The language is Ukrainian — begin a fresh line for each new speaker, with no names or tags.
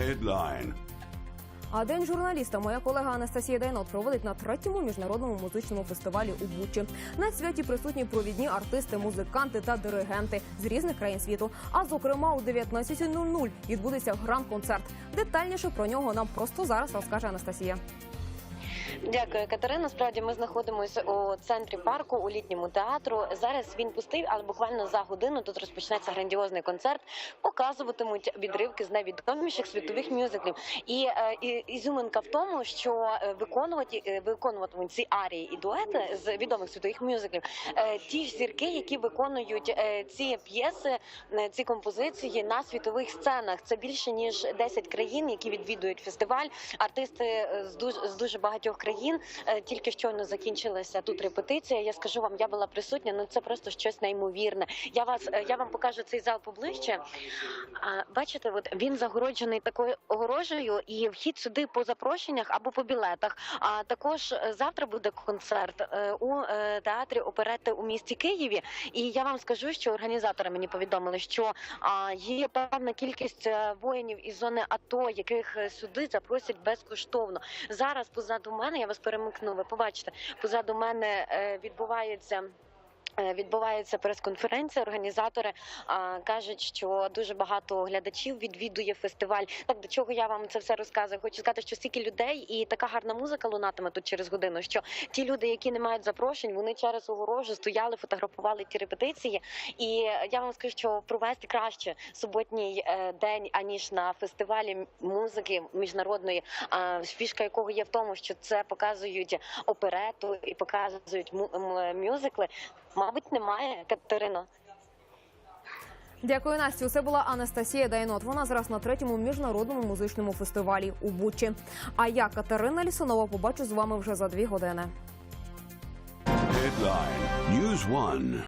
Headline.
А день журналіста моя колега Анастасія Дайнот проводить на третьому міжнародному музичному фестивалі у Бучі. На святі присутні провідні артисти, музиканти та диригенти з різних країн світу. А зокрема, у 19.00 відбудеться гран-концерт. Детальніше про нього нам просто зараз розкаже Анастасія.
Дякую, Катерина. Справді ми знаходимося у центрі парку у літньому театру. Зараз він пустий, але буквально за годину тут розпочнеться грандіозний концерт. Показуватимуть відривки з найвідоміших світових мюзиклів. І, е, і ізюминка в тому, що е, виконувати е, виконуватимуть ці арії і дуети з відомих світових мюзиклів. Ті ж зірки, які виконують ці п'єси, ці композиції на світових сценах. Це більше ніж 10 країн, які відвідують фестиваль. Артисти з дуже з дуже багатьох країн. Е, Тільки щойно закінчилася тут репетиція. Я скажу вам, я була присутня. Ну це просто щось неймовірне. Я вас е, я вам покажу цей зал поближче. Бачите, от він загороджений такою огорожею, і вхід сюди по запрошеннях або по білетах. А також е, завтра буде концерт у театрі оперети у місті Києві. І я вам скажу, що організатори мені повідомили, що є певна кількість воїнів із зони АТО, яких сюди запросять безкоштовно. Зараз позаду мене я вас перемикну. Ви побачите, позаду мене е, відбувається. Е, Відбувається прес-конференція. Організатори а, кажуть, що дуже багато глядачів відвідує фестиваль. Так до чого я вам це все розказую? Хочу сказати, що стільки людей і така гарна музика лунатиме тут через годину. Що ті люди, які не мають запрошень, вони через огорожу стояли, фотографували ті репетиції. І я вам скажу, що провести краще суботній е, день аніж на фестивалі музики міжнародної, а, фішка якого є в тому, що це показують оперету і показують мюзикли. Мабуть, немає Катерино.
Дякую, Настю. Це була Анастасія Дайнот. Вона зараз на третьому міжнародному музичному фестивалі у Бучі. А я, Катерина Лісунова, побачу з вами вже за дві години.
Headline. News 1.